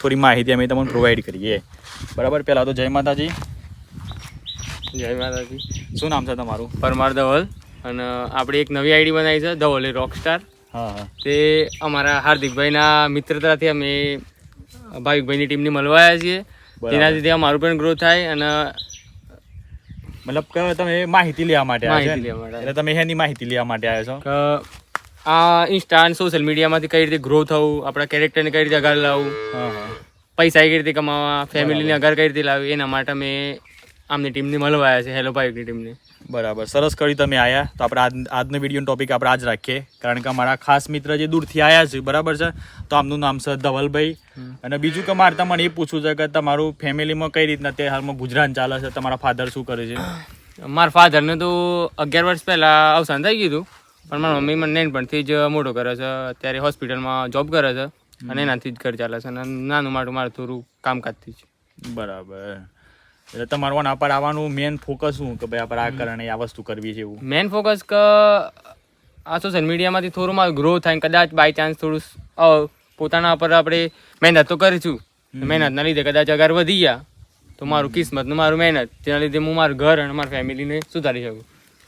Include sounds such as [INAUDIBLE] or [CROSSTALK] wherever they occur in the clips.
થોડી માહિતી અમે તમને પ્રોવાઈડ કરીએ. બરાબર? પહેલાં તો જય માતાજી. જય માતાજી. શું નામ છે તમારું? પરમાર ધવલ. અને આપણે એક નવી આઈડી બનાવી છે ધવલ રોક સ્ટાર હા હા. તે અમારા હાર્દિકભાઈના મિત્રતાથી અમે ભાવિકભાઈની ટીમની મળવાયા છીએ. તેના લીધે અમારું પણ ગ્રોથ થાય અને મતલબ કે તમે માહિતી લેવા માટે આવ્યા લેવા માટે એટલે તમે એની માહિતી લેવા માટે આવ્યા છો? આ ઇન્સ્ટા અને સોશિયલ મીડિયામાંથી કઈ રીતે ગ્રો થવું આપણા કેરેક્ટરને કઈ રીતે આગળ લાવવું પૈસા કઈ રીતે કમાવા ફેમિલીને આગળ કઈ રીતે લાવવી એના માટે અમે આમની ટીમને મળવા આવ્યા છે હેલો ભાવિકની ટીમને બરાબર. સરસ કરી તમે આવ્યા તો આપણે આજ આજનો વિડીયોનો ટોપિક આપણે આજ રાખીએ. કારણ કે અમારા ખાસ મિત્ર જે દૂરથી આવ્યા છે બરાબર છે? તો આમનું નામ છે ધવલભાઈ. અને બીજું કે મારે તમને એ પૂછવું છે કે તમારું ફેમિલીમાં કઈ રીતના તે હાલમાં ગુજરાન ચાલે છે? તમારા ફાધર શું કરે છે? મારા ફાધરને તો અગિયાર વર્ષ પહેલાં અવસાન થઈ ગયું હતું. પણ મારા મમ્મી મને નાનપણથી જ મોટો કરે છે. અત્યારે હોસ્પિટલમાં જોબ કરે છે અને એનાથી જ ઘર ચાલે છે અને નાનું માટું મારું થોડું કામકાજથી જ. બરાબર. એટલે તમારું આ પર આવવાનું મેન ફોકસ શું? કે ભાઈ આપણે આ કારણે આ વસ્તુ કરવી છે એવું? મેન ફોકસ કે આ સોશિયલ મીડિયામાંથી થોડું મારું ગ્રો થાય કદાચ બાય ચાન્સ થોડું પોતાના પર આપણે મહેનત તો કરીશું. મહેનતના લીધે કદાચ અગર વધી ગયા તો મારું કિસ્મતનું મારું મહેનત જેના લીધે હું મારું ઘર અને મારી ફેમિલીને સુધારી શકું.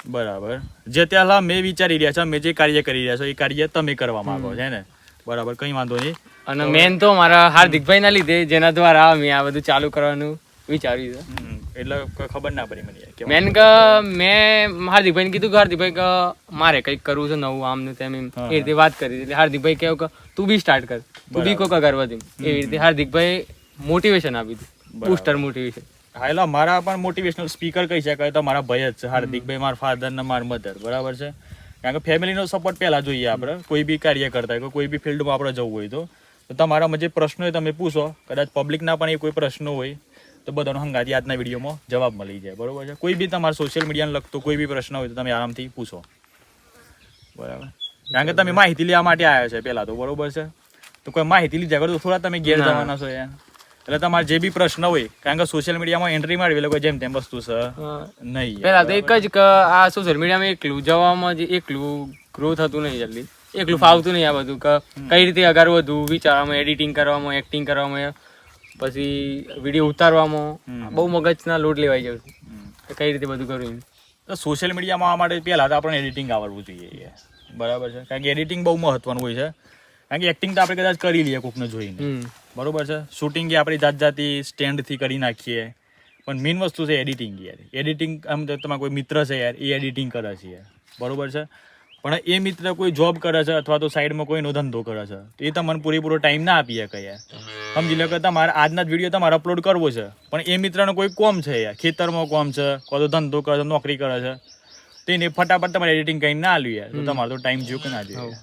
બરાબર. જે ત્યાં મેં વિચારી રહ્યા છો મેં જે કાર્ય કરી રહ્યા છો એ કાર્ય તમે કરવા માંગો છો ને બરાબર કંઈ વાંધો નહીં. અને મેન તો મારા હાર્દિકભાઈ ના લીધે જેના દ્વારા મેં આ બધું ચાલુ કરવાનું વિચાર્યું છે. એટલે ખબર ના પડી મને. મેન કે મેં હાર્દિકભાઈને કીધું કે હાર્દિકભાઈ કે મારે કંઈક કરવું છે નવું આમ ને તેમ એમ. એ રીતે વાત કરી. એટલે હાર્દિકભાઈ કહ્યું કે તું બી સ્ટાર્ટ કર. તું બી કોક અગર વધી એવી રીતે હાર્દિકભાઈ મોટિવેશન આપી દીધું. બુસ્ટર મોટિવેશન હા એટલે મારા પણ મોટિવેશનલ સ્પીકર કહી શકાય તો મારા ભાઈ જ છે હાર્દિકભાઈ મારા ફાધર ને મારા મધર બરાબર છે? કારણ કે ફેમિલીનો સપોર્ટ પહેલાં જોઈએ આપણે કોઈ બી કાર્ય કરતા હોય કોઈ બી ફિલ્ડમાં આપણે જવું હોય તો. તો તમારામાં જે પ્રશ્નો હોય તમે પૂછો કદાચ પબ્લિકના પણ એ કોઈ પ્રશ્નો હોય તો બધાનો હંગાતી આજના વિડીયોમાં જવાબ મળી જાય બરોબર છે? કોઈ બી તમારા સોશિયલ મીડિયાને લગતો કોઈ બી પ્રશ્ન હોય તો તમે આરામથી પૂછો. બરાબર? કારણ કે તમે માહિતી લેવા માટે આવ્યા છે પહેલા તો બરોબર છે? તો કોઈ માહિતી લીધા કરો તો થોડા તમે ઘેર જવાના છો યાર. એટલે તમારે જે બી પ્રશ્ન હોય કારણ કે સોશિયલ મીડિયામાં એન્ટ્રી મારવી લોકો જેમ તેમ વસ્તુ છે. નહીં. પહેલા તો એક જ કે આ સોશિયલ મીડિયામાં એકલું જવામાં જે એકલું ગ્રો થતું નહીં જલ્દી. એકલું ફાવતું નહીં આ બધું કે કઈ રીતે અગર વધુ વિચારવામાં એડિટિંગ કરવામાં એક્ટિંગ કરવામાં પછી વીડિયો ઉતારવામાં. બહુ મગજના લોડ લેવાઈ ગયો છે. કઈ રીતે બધું કરવું તો સોશિયલ મીડિયામાં આવવા માટે પહેલાં તો આપણને એડિટિંગ આવડવું જોઈએ બરાબર છે? કારણ કે એડિટિંગ બહુ મહત્વનું હોય છે. કારણ કે એક્ટિંગ તો આપણે કદાચ કરી લઈએ કોકને જોઈને. બરોબર છે? શૂટિંગ એ આપણી જાત જાતી સ્ટેન્ડથી કરી નાખીએ. પણ મેઇન વસ્તુ છે એડિટિંગ યાર. એડિટિંગ આમ તો તમારા કોઈ મિત્ર છે યાર એ એડિટિંગ કરે છે યાર. બરોબર છે? પણ એ મિત્ર કોઈ જોબ કરે છે અથવા તો સાઈડમાં કોઈનો ધંધો કરે છે તો એ તમને પૂરેપૂરો ટાઈમ ના આપી શકે યાર. સમજી લો કે તમારે આજના જ વીડિયો તમારે અપલોડ કરવો છે પણ એ મિત્રનો કોઈ કોમ છે યાર. ખેતરમાં કોમ છે કોઈ તો ધંધો કરે છે નોકરી કરે છે તો એને ફટાફટ તમારે એડિટિંગ કરીને ના આલ્યું યાર. તો તમારે તો ટાઈમ જોયું કે ના જોઈએ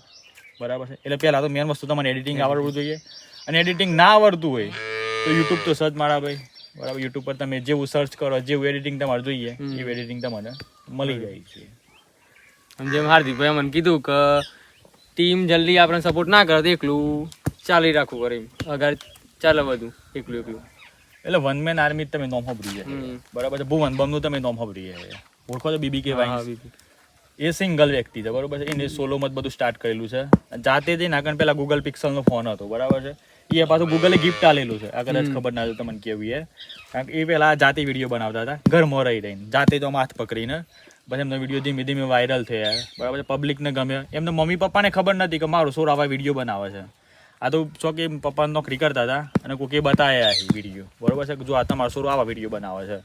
બરાબર છે? એટલે પહેલાં તો મેન વસ્તુ તમારે એડિટિંગ આવડવું જોઈએ. અને એડિટિંગ ના આવડતું હોય તો યુટ્યુબ તો સર્ચ મારા ભાઈ. બરાબર યુટ્યુબ પર તમે જેવું સર્ચ કરો જેવું એડિટિંગ તમારે જોઈએ એવું એડિટિંગ તમને મળી જાય છે. જેમ હાર્દિકભાઈ મને કીધું કે ટીમ જલ્દી આપણે સપોર્ટ ના કરે તો એકલું ચાલી રાખવું કરે અગર ચાલે બધું એકલું એકલું. એટલે વન મેન આર્મી તમે નોમ હબરી છે. બરાબર છે ભુવન બમનું તમે નોમ હબરી છે. ઓળખો તો બીબી કે બીજું. એ સિંગલ વ્યક્તિ છે બરાબર છે. એને સોલોમાં જ બધું સ્ટાર્ટ કરેલું છે. જાતે જ નાગણ પેલા ગૂગલ પિક્સલનો ફોન હતો બરાબર છે. એ પાછું ગૂગલે ગિફ્ટ આલેલું છે. આ કદાચ ખબર ના હોય તમને કેવી એ કારણ કે એ પેલા જાતે વીડિયો બનાવતા હતા. ઘરમાં રહી રહીને. જાતે તો હાથ પકડીને. પછી એમનો વીડિયો ધીમે ધીમે વાયરલ થયા. બરાબર છે? પબ્લિકને ગમ્યો. એમને મમ્મી પપ્પાને ખબર નથી કે મારો સોર આવા વીડિયો બનાવે છે. આ તો છો કે પપ્પા નોકરી કરતા હતા અને કોકે બતાવ્યા એ વીડિયો બરાબર છે? કે જો આ તમારો સોર આવા વીડિયો બનાવે છે.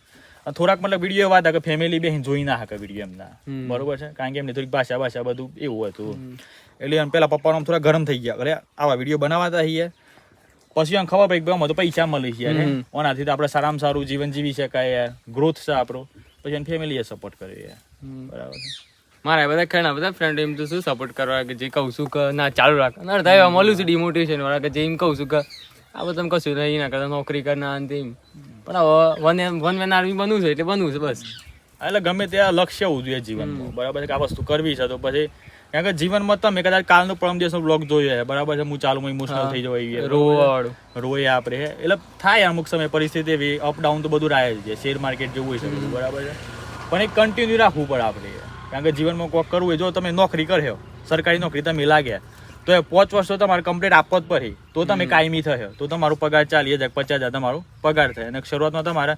અને થોડાક મતલબ વીડિયો એવા હતા કે ફેમિલી બેહીને જોઈ ના શકે વીડિયો એમના. બરોબર છે? કારણ કે એમની થોડીક ભાષા ભાષા બધું એવું હતું. એટલે એમ પેલા પપ્પાનો થોડા ગરમ થઈ ગયા. અરે આવા વીડિયો બનાવતા છીએ પછી આમ ખબર પડી કે તો પૈસા મળે છે યાર ઓનાથી તો આપણે સારામાં સારું જીવન જીવી શકાય યાર. ગ્રોથ છે આપણો. પછી એની ફેમિલીએ સપોર્ટ કર્યો યાર. બરાબર મારા બધા ઘણા બધા ફ્રેન્ડ એમ તો શું સપોર્ટ કરવા કે જે કહું છું કે ના ચાલુ રાખ. ના અડધા એવા મળ્યું છું ડિમોટિવેશન વાળા કે જે એમ કહું છું કે આ બધું તમે કશું નહીં ના કરતા નોકરી કરના અને તેમ પણ હવે વન વન મેન આર્મી બનવું છે એટલે બનવું છે બસ. એટલે ગમે ત્યાં લક્ષ્ય હોવું જોઈએ જીવનમાં. બરાબર કે આ વસ્તુ કરવી છે તો પછી કારણ કે જીવનમાં તમે કદાચ કાલનો પરમ દિવસનો બ્લોગ જોયો બરાબર છે? હું ચાલુ ઇમોશનલ થઈ જવાય રોવાળું. રોય આપણે એટલે થાય અમુક સમય પરિસ્થિતિ એવી અપડાઉન તો બધું રહે છે. શેર માર્કેટ જેવું હોય છે બરાબર છે? પણ એ કન્ટિન્યુ રાખવું પડે આપણે. કારણ કે જીવનમાં કોક કરવું હોય જો તમે નોકરી કર્યો સરકારી નોકરી તમે લાગ્યા તો એ પાંચ વર્ષ તો તમારે કમ્પ્લીટ આપવો જ પડે. તો તમે કાયમી થયો તો તમારો પગાર ચાલી જાય પચાસ હજાર તમારો પગાર થાય અને શરૂઆતમાં તમારે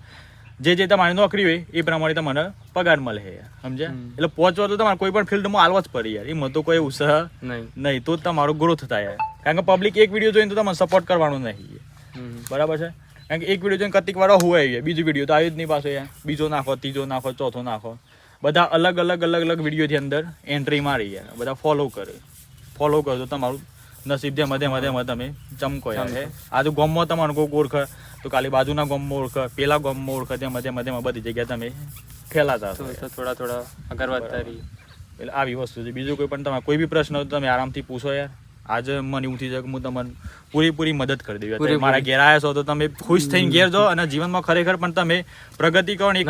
જે જે તમારી નોકરી હોય એ પ્રમાણે તમને પગાર મળે સમજ્યા? એટલે પહોંચવા તો તમારે કોઈ પણ ફિલ્ડમાં આલવા જ પડે યાર. એમાં તો કોઈ ઉત્સાહ નહીં. નહીં તો જ તમારો ગ્રોથ થાય કારણ કે પબ્લિક એક વીડિયો જોઈને તો તમને સપોર્ટ કરવાનો નહીં બરાબર છે? કારણ કે એક વીડિયો જોઈને કતિક વાળો હોય આવી બીજો વીડિયો તો આવ્યો જ નહીં પાસે યાર. બીજો નાખો ત્રીજો નાખો ચોથો નાખો. બધા અલગ અલગ અલગ અલગ વિડીયોથી અંદર એન્ટ્રી મારી યાર. બધા ફોલો કરે. ફોલો કરો તો તમારું નસીબ જેમ ધેમ ધેમ તમે ચમકો યાર આજુ ગોમમાં તમારું કોઈ ઓળખે. તો કાલે બાજુના ગામમાં ઓળખે પેલા ગામમાં ઓળખે તેમ ધેમ ધેમ બધી જગ્યાએ તમે ફેલાતા હશો થોડા થોડા આગળ વધતા રહીએ એટલે આવી વસ્તુ છે. બીજું કોઈ પણ તમારે કોઈ બી પ્રશ્ન હોય તો તમે આરામથી પૂછો યાર. આજે મને એવું થઈ જાય કે હું તમને પૂરેપૂરી મદદ કરી દેવી. મારા ઘેર આવ્યા છો તો તમે ખુશ થઈને ઘેર જાઓ અને જીવનમાં ખરેખર પણ તમે પ્રગતિ કરો એક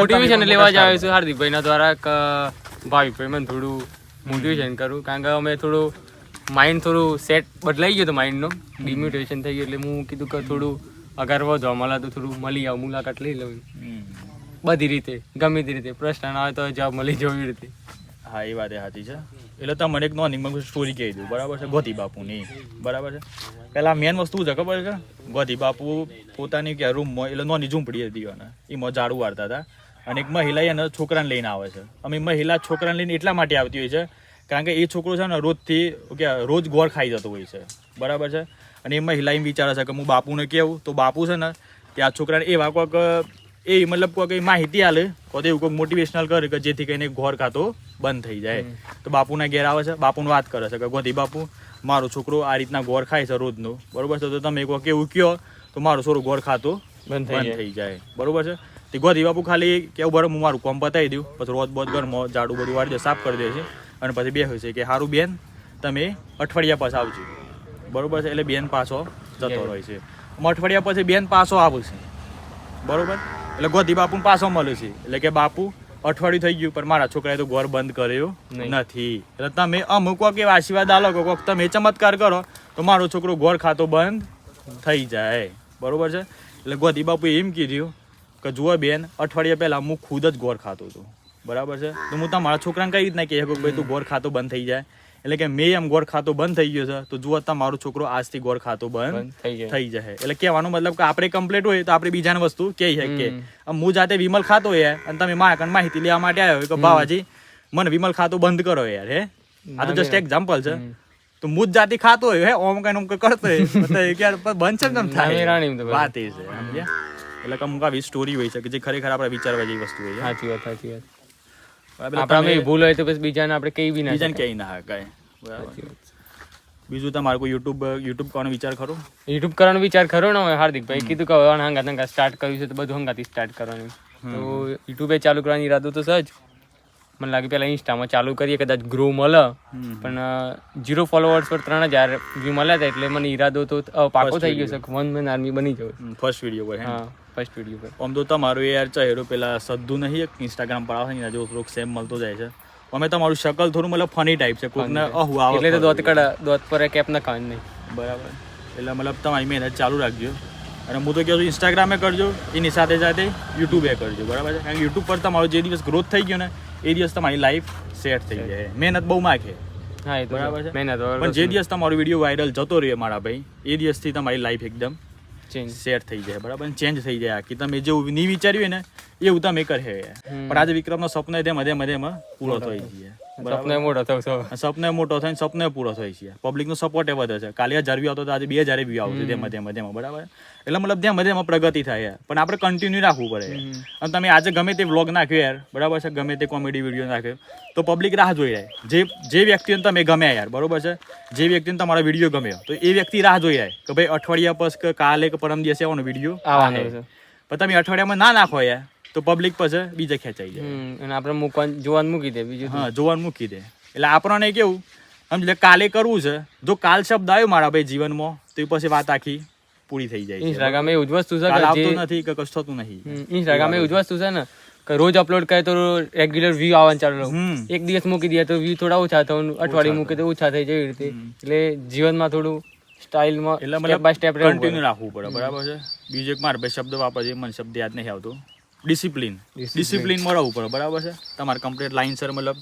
મોટિવેશન લેવા જ આવ્યો છું. છે હાર્દિકભાઈ ના દ્વારા કે ભાવિકભાઈ મને થોડું મોટિવેશન કરું. કારણ કે અમે થોડું માઇન્ડ થોડું સેટ બદલાઈ ગયો તો માઇન્ડનું ડિમ્યુટેશન થઈ ગયું એટલે હું કીધું કે થોડું અગર વધવા મળે તો થોડું મળી આવ મુલાકાત લઈ લઉં બધી રીતે ગમે તે રીતે. પ્રશ્ન ના હોય તો જવાબ મળી જવી રીતે. હા એ વાત એ સાચી છે. એટલે તમારે એક નોની સ્ટોરી કહી દઉં. બરાબર છે? ગોતી બાપુની. બરાબર છે? પેલા મેન વસ્તુ છે ખબર છે? ગોધી બાપુ પોતાની કે રૂમમાં એટલે નોની ઝૂંપડી હતી એને. એમાં ઝાડુ વાળતા હતા. અને એક મહિલા એના છોકરાને લઈને આવે છે. અમે મહિલા છોકરાને લઈને એટલા માટે આવતી હોય છે. કારણ કે એ છોકરો છે ને રોજથી કે રોજ ગોળ ખાઈ જતો હોય છે. બરાબર છે? અને એ મહિલા એમ વિચારે છે કે હું બાપુને કેવું તો બાપુ છે ને કે આ છોકરાને એવા કોઈક એ મતલબ કોઈ માહિતી આલે કોઈ એવું કોઈ મોટિવેશનલ કરે કે જેથી કરીને ગોળ ખાતો બંધ થઈ જાય. તો બાપુના ઘેર આવે છે બાપુને વાત કરે છે કે ગોધી બાપુ મારો છોકરો આ રીતના ગોળ ખાય છે રોજનો. બરોબર છે? તો તમે કોઈક એવું કહો તો મારો છોકરો ગોળ ખાતો બંધ થઈ જાય. થઈ જાય. બરોબર છે? તે ગોધી બાપુ ખાલી કેવું બરાબર હું મારું કોમ પતાવી દઉં. પછી રોજ બોજ ઘરમાં ઝાડુ બધું વાળી દે સાફ કરી દે છે. અને પછી બે છે કે સારું બેન તમે અઠવાડિયા પાછા આવજો. બરોબર છે એટલે બેન પાછો જતો. રહે છે. અઠવાડિયા પછી બેન પાછો આવશે બરોબર? એટલે ગોધી બાપુ પાછો મળે છે. એટલે કે બાપુ અઠવાડિયું થઈ ગયું પણ મારા છોકરાએ તો ઘર બંધ કર્યો નથી. એટલે તમે અમુક કોક એવા આશીર્વાદ આલો કે કોક તમે ચમત્કાર કરો તો મારો છોકરો ઘર ખાતો બંધ થઈ જાય. બરોબર છે? એટલે ગોધી બાપુ એમ કીધું કે જુઓ બેન અઠવાડિયા પહેલા હું ખુદ જ ગોળ ખાતો હતો. બરાબર છે? તો હું તમારા છોકરાને કઈ રીતના કહી કે ભાઈ તું ગોળ ખાતો બંધ થઈ જાય? એટલે કે મેં એમ ગોળ ખાતો બંધ થઈ ગયો છે તો જુઓ તમારો છોકરો આજથી ગોળ ખાતો બંધ થઈ જાય જશે. એટલે કહેવાનો મતલબ કે આપણે કમ્પ્લીટ હોય તો આપણે બીજાને વસ્તુ કહી શકીએ. હું જાતે વિમલ ખાતો હોય અને તમે મારા માહિતી લેવા માટે આવ્યો કે બાવાજી મને વિમલ ખાતો બંધ કરો યાર હે? આ તો જસ્ટ એક્ઝામ્પલ છે. તો મુજ જાતિ ખાતો હોય હે? ઓમ કઈ ઓમ કરતો હોય. [LAUGHS] બંધ છે ને કેમ થાય વાત એ છે એટલે કે અમુક આવી સ્ટોરી હોય છે કે જે ખરેખર આપણે વિચારવા જેવી વસ્તુ હોય સાચી વાત સાચી વાત. બરાબર? આપણા તમે મેં ભૂલ હોય તો પછી બીજાને આપણે કઈ બી ના બીજાને કહી ના હકાય બરાબર. બીજું તમારે કોઈ યુટ્યુબ યુટ્યુબ કરવાનો વિચાર ખરો? યુટ્યુબ કરવાનો વિચાર ખરો ને હવે હાર્દિકભાઈ? કીધું કે હવે હંગાત હંગાત સ્ટાર્ટ કર્યું છે તો બધું હંગાથી સ્ટાર્ટ કરવાનું. તો યુટ્યુબે ચાલુ કરવાની ઈરાદો તો સજ મને લાગે પહેલા ઇન્સ્ટામાં ચાલુ કરીએ કદાચ ગ્રો મળે. પણ જીરો ફોલોવર્સ પર ત્રણ હજાર વ્યૂ મળ્યા હતા એટલે મને ઈરાદો તો પાકો થઈ ગયો છે. વન મેન આર્મી બની જવું. ફર્સ્ટ વીડિયો પર હા. ફર્સ્ટ વીડિયો પર આમ તો તમારું યાર ચહેરો પેલા સદ્ધુ નહીં એક ઇન્સ્ટાગ્રામ પર આવે ને જો થોડુંક સેમ મળતો જાય છે. અમે તમારું શકલ થોડું મતલબ ફની ટાઈપ છે કોકને અહુ આવે એટલે તો દોત કડા દોત પર કેપ ના કાન નહીં. બરાબર. એટલે મતલબ તમારી મહેનત ચાલુ રાખજો. અને હું તો કહું છું ઇન્સ્ટાગ્રામે કરજો એની સાથે સાથે યુટ્યુબે કરજો બરાબર છે? કારણ કે યુટ્યુબ પર તમારો જે દિવસ ગ્રોથ થઈ ગયો ને એ દિવસ તમારી લાઈફ સેટ થઈ જાય. મહેનત બહુ માખે હા એ બરાબર છે. મહેનત પણ જે દિવસ તમારો વીડિયો વાયરલ જતો રહે મારા ભાઈ એ દિવસથી તમારી લાઈફ એકદમ સેટ થઈ જાય બરાબર? ચેન્જ થઈ જાય આખી તમે જેવું નહીં વિચાર્યું ને એવું તમે કરે. પણ આજે વિક્રમનો સપનો તેમ મધે મધેમાં પૂરો થઈ જાય સપને મોટો થયો સપને મોટો થઈને સપને પૂરો થઈ છે. પબ્લિકનો સપોર્ટ એ વધે છે. કાલે હજાર વ્યૂ આવતો આજે બે હજાર વ્યૂ આવશે. તેમાં તેમાં તેમાં બરાબર? એટલે મતલબ ત્યાં મજામાં પ્રગતિ થાય યાર. પણ આપણે કન્ટિન્યુ રાખવું પડે અને તમે આજે ગમે તે વ્લોગ નાખ્યો યાર બરાબર છે? ગમે તે કોમેડી વીડિયો નાખ્યો તો પબ્લિક રાહ જોઈ જાય. જે જે વ્યક્તિને તમે ગમ્યા યાર બરાબર છે? જે વ્યક્તિને તમારો વીડિયો ગમ્યો તો એ વ્યક્તિ રાહ જોઈ જાય કે ભાઈ અઠવાડિયા પછી કે કાલે કે પરમ દિવસે આવવાનો વીડિયો આવવાનો છે. પણ તમે અઠવાડિયામાં ના નાખો યાર તો પબ્લિક પછી બીજે ખેંચાઈ જાય. અને આપણે મૂકવાનું જોવાનું મૂકી દે બીજું હા જોવાનું મૂકી દે. એટલે આપણને કેવું સમજ કાલે કરવું છે. જો કાલ શબ્દ આવ્યો મારા ભાઈ જીવનમાં તો એ પછી વાત આખી પૂરી થઈ જાય ઇન્સ્ટાગ્રામ એ જ વસ્તુ છે કે આવતું નથી કે કશું થતું નહીં ઇન્સ્ટાગ્રામ એ જ વસ્તુ છે ને કે રોજ અપલોડ કરે તો રેગ્યુલર વ્યૂ આવવાનું ચાલુ. એક દિવસ મૂકી દે તો વ્યૂ થોડા ઓછા થવાનું અઠવાડિયું મૂકે તો ઓછા થઈ જાય રીતે. એટલે જીવનમાં થોડું સ્ટાઇલમાં એટલે મતલબ બાય સ્ટેપ કન્ટિન્યુ રાખવું પડે બરાબર છે? બીજો એક મારે ભાઈ શબ્દ વાપરજે મને શબ્દ યાદ નહીં આવતો. ડિસિપ્લિન. ડિસિપ્લિનમાં રહેવું પડે બરાબર છે? તમારે કમ્પ્લીટ લાઈન સર મતલબ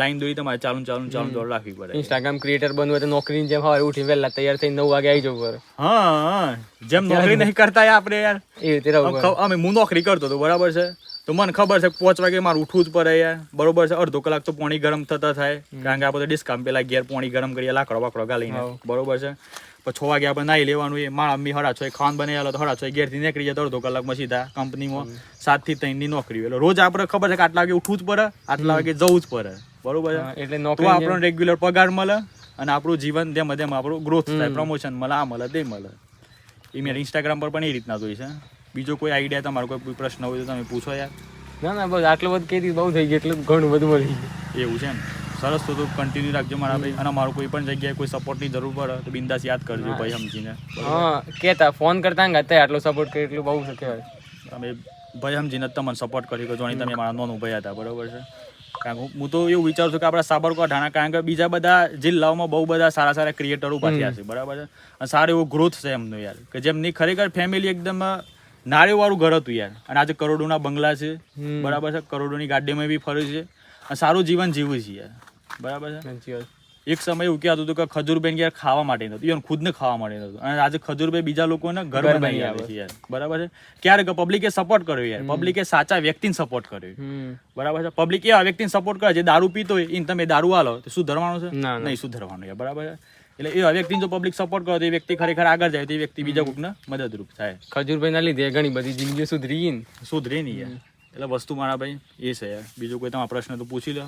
લાઈન દોરી તમારે ચાલુ ચાલુ ચાલુ દોડ રાખવી પડે. ઇન્સ્ટાગ્રામ ક્રિએટર બનવું તો નોકરીની જેમ સવારે ઉઠી વહેલા તૈયાર થઈને નવ વાગે આવી જવું પડે. હા જેમ નોકરી નહીં કરતા આપણે યાર. એ રીતે અમે હું નોકરી કરતો હતો બરાબર છે? તો મને ખબર છે પાંચ વાગે મારે ઉઠવું જ પડે યાર. બરોબર છે? અડધો કલાક તો પાણી ગરમ થતા થાય. કારણ કે આપણે ડિસ્કામ પેલા ઘેર પાણી ગરમ કરીએ લાકડો વાકડો ગાલીને. બરોબર છે? પછી છ વાગે આપણે નાહી લેવાનું એ મારા મમ્મી હડા છો ખાવાનું બને તો હડા છો ઘેરથી નીકળી જાય અડધો કલાકમાં સીધા કંપનીમાં. સાતથી ત્રણની નોકરી એટલે રોજ આપણે ખબર છે કે આટલા વાગે ઉઠવું જ પડે આટલા વાગે જવું જ પડે. બરોબર એટલે નોકરી આપણો રેગ્યુલર પગાર મળે અને આપણું જીવન તેમ ધેમ આપણું ગ્રોથ થાય પ્રમોશન મળે આ મળે તે મળે. એ મેં ઇન્સ્ટાગ્રામ પર પણ એ રીતના જોઈ છે. બીજો કોઈ આઈડિયા તમારો કોઈ પ્રશ્ન હોય તો તમે પૂછો યાર. ના ના બસ આટલું બધું કીધી બહુ થઈ ગયું એટલું ઘણું બધું મળી ગયું. એવું છે એમ. સરસ તો કન્ટિન્યુ રાખજો મારા ભાઈ. અને મારું કોઈ પણ જગ્યાએ કોઈ સપોર્ટની જરૂર પડે તો બિંદાસ યાદ કરજો ભાઈ સમજીને હા કેતા ફોન કરતા ને આટલો સપોર્ટ કર્યો એટલું બહુ છે કહેવાય તમે ભાઈ સમજીને તમને સપોર્ટ કરી કે જોણી તમે મારા નોનું ભાઈ હતા બરોબર છે? કારણ કે હું તો એવું વિચારું છું કે આપણા સાબરકાંઠાના કારણ કે બીજા બધા જિલ્લાઓમાં બહુ બધા સારા સારા ક્રિએટરો ઊભા થયા છે બરાબર છે? અને સારો એવો ગ્રોથ છે એમનો યાર કે જેમની ખરેખર ફેમિલી એકદમ નાળીવાળું ઘર હતું યાર. અને આજે કરોડોના બંગલા છે બરાબર છે? કરોડોની ગાડીમાં બી ફરે છે. અને સારું જીવન જીવું છે યાર. બરાબર છે? એક સમય એવું કહેતું હતું કે ખજૂરભાઈ યાર ખાવા માટે નતું ઈવન ખુદને ખાવા માટે નતું અને આજે ખજૂરભાઈ બીજા લોકોને ઘર બનાવી આવે છે યાર. બરાબર છે? ક્યારે પબ્લિકે સપોર્ટ કર્યો યાર. પબ્લિકે સાચા વ્યક્તિને સપોર્ટ કર્યો. બરાબર છે? પબ્લિક એવા વ્યક્તિને સપોર્ટ કરે. જે દારૂ પીતો હોય એને તમે દારૂ આલો તો શું ધરવાનું છે. નહીં શું ધરવાનું યાર? બરાબર છે? એટલે એવા વ્યક્તિને જો પબ્લિક સપોર્ટ કરો તો એ વ્યક્તિ ખરેખર આગળ જાય તો એ વ્યક્તિ બીજા કોકને મદદરૂપ થાય. ખજૂરભાઈ ના લીધે ઘણી બધી જિંદગી સુધરી સુધરે નહીં યાર એટલે વસ્તુ મારા ભાઈ એ છે યાર. બીજો કોઈ તમારા પ્રશ્ન તો પૂછી લો.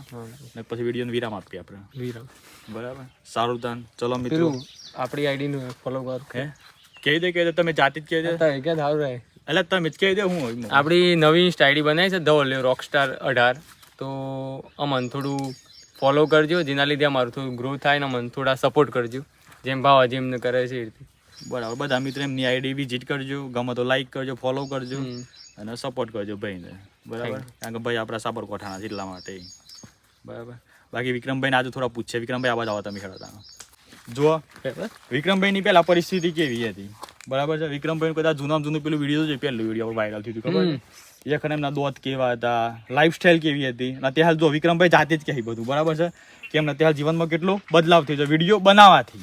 ને પછી વીડિયો વિરામ આપીએ આપણે. વિરામ. બરાબર? સારું તાન. ચલો મિત્રો. આપણી આઈડી નું ફોલો કરો. હે? કહી દે કહી દે. તમે જાતે જ કહી દે. તમે કે ધારું રહે. એટલે તમે જ કહી દે હું આપણી નવી ઇન્સ્ટા આઈડી બનાવી છે ધ રોકસ્ટાર અઢાર. તો અમન થોડું ફોલો કરજો જેના લીધે અમારું થોડું ગ્રો થાય ને અમન થોડા સપોર્ટ કરજો. જેમ ભાવ જેમને કરે છે એ રીતે. બરાબર. બધા મિત્રો એમની આઈડી વિઝિટ કરજો. ગમે તો લાઈક કરજો ફોલો કરજો. અને સપોર્ટ કરજો ભાઈને. બરાબર? કારણ કે ભાઈ આપણા સાબરકોઠાના જિલ્લા માટે. બરાબર. બાકી વિક્રમભાઈને આજે થોડા પૂછશે વિક્રમભાઈ આવાજ આવો તમે ખેડતા. જુઓ. વિક્રમભાઈની પહેલા પરિસ્થિતિ કેવી હતી? બરાબર છે? વિક્રમભાઈ કદાચ જૂના જૂનું પેલું વીડિયો છે પહેલું વીડિયો વાયરલ થયું હતું ખબર એ ખરે એમના દોત કેવા હતા? લાઈફસ્ટાઈલ કેવી હતી? અને ત્યાં જો વિક્રમભાઈ જાતે જ કહે બધું બરાબર છે? કે એમને અત્યારે જીવનમાં કેટલો બદલાવ થયો છે? વીડિયો બનાવવાથી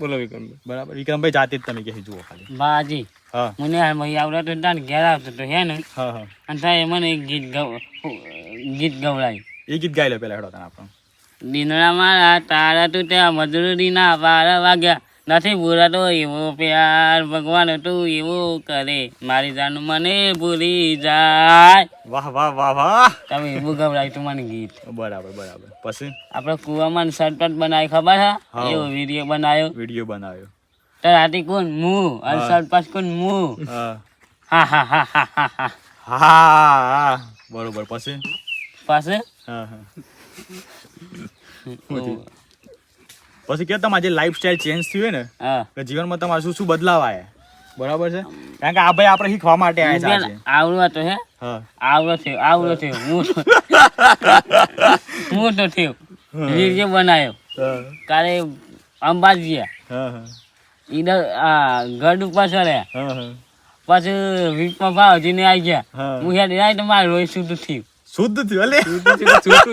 બોલો વિક્રમભાઈ. બરાબર? વિક્રમભાઈ જાતે જ તમે કહે જુઓ ખાલી. બાજી. હા મને આવડે તો ઘેર આવતો તો હે ને? અને તારે મને એક ગીત ગીત ગવડાય. એ ગીત ગાઈ લો પેલા હેડો તને આપણો. દીનડા મારા તારા તું ત્યાં મજૂરીના બાર વાગ્યા. નથી ભૂલાતો એવો પ્યાર ભગવાન તું એવો કરે. મારી જાન મને ભૂલી જાય. વાહ વાહ વાહ વાહ. તમે એવું ગવડાય તું મને ગીત. બરાબર બરાબર. પછી? આપણે કુવામાં શર્ટ બનાવી ખબર છે હા. એવો વીડિયો બનાવ્યો વીડિયો બનાવ્યો તારી કોણ મુ અલસલ પાસ કોણ મુ હા હા હા હા હા હા હા બરોબર પાસે પાસે હા હા પછી કે તમારે જે લાઈફ સ્ટાઈલ ચેન્જ થયું ને કે જીવનમાં તમારે શું શું બદલાવ આવ્યા બરાબર છે? કારણ કે આ ભાઈ આપણે શીખવા માટે આવ્યા છે આવડો તો હે? હા. આવડો થયો આવડો થયો. હું હું તો થયો. રીરજે બનાવ્યો. કાલે અંબાજી હા હા. ઈધર આ ગઢ ઉપર ચડે હા હા. પછી વીપમાં ભાવજીને આવી ગયા. હું. હેડ રાઈટ તો મારું રોઈ શુદ્ધ થયું. શુદ્ધ થયું અલે. શુદ્ધ થયું કો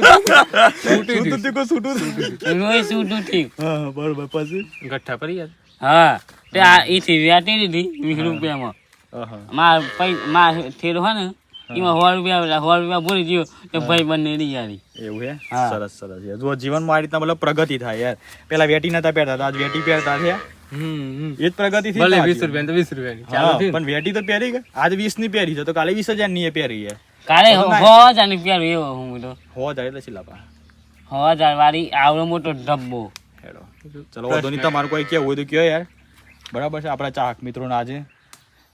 [LAUGHS] થયું? રોઈ શુદ્ધ થયું. હા હા, બરોબર પછી? ગઠ્ઠા પડી યાર હા તે આ એથી વ્યાટી દીધી વીસ રૂપિયામાં. માર પૈ માર થેર હોય ને એમાં સો રૂપિયા સો રૂપિયા ભૂલી ગયો તો ભાઈ બંને નહીં. આવી એવું હે? સરસ સરસ. યાર જો જીવનમાં આ રીતના મતલબ પ્રગતિ થાય યાર. પેલા વેટી નતા પહેરતા હતા આજ વેટી પહેરતા હમ. એ જ પ્રગતિ થી ભલે વીસ રૂપિયા તો વીસ રૂપિયાની ચાલો હા, પણ વેટી તો પહેરી ગયા આજ વીસની પહેરી છે તો કાલે વીસ હજારની પહેરી છે. કાલે ના. હો જાને એવો હું તો. હો જાય એટલે સિલાપા હો હજાર વાળી આવડો મોટો ડબ્બો હેડો. ચલો વાંધો નહીં તમારું કોઈ કેવું હોય તો કયો યાર. બરાબર છે આપણા ચાહક મિત્રોને આજે.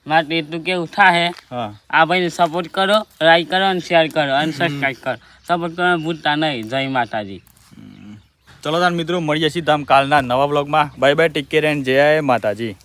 માટે એટલું કેવું થાય હા. આ ભાઈને સપોર્ટ કરો લાઈક કરો અને શેર કરો અને સબસ્ક્રાઈબ કરો. સપોર્ટ કરવાનું ભૂલતા નહીં. જય માતાજી. ચલો તાર મિત્રો, મળીએ છીએ તમ કાલના નવા બ્લોગમાં bye bye, take care and જય માતાજી.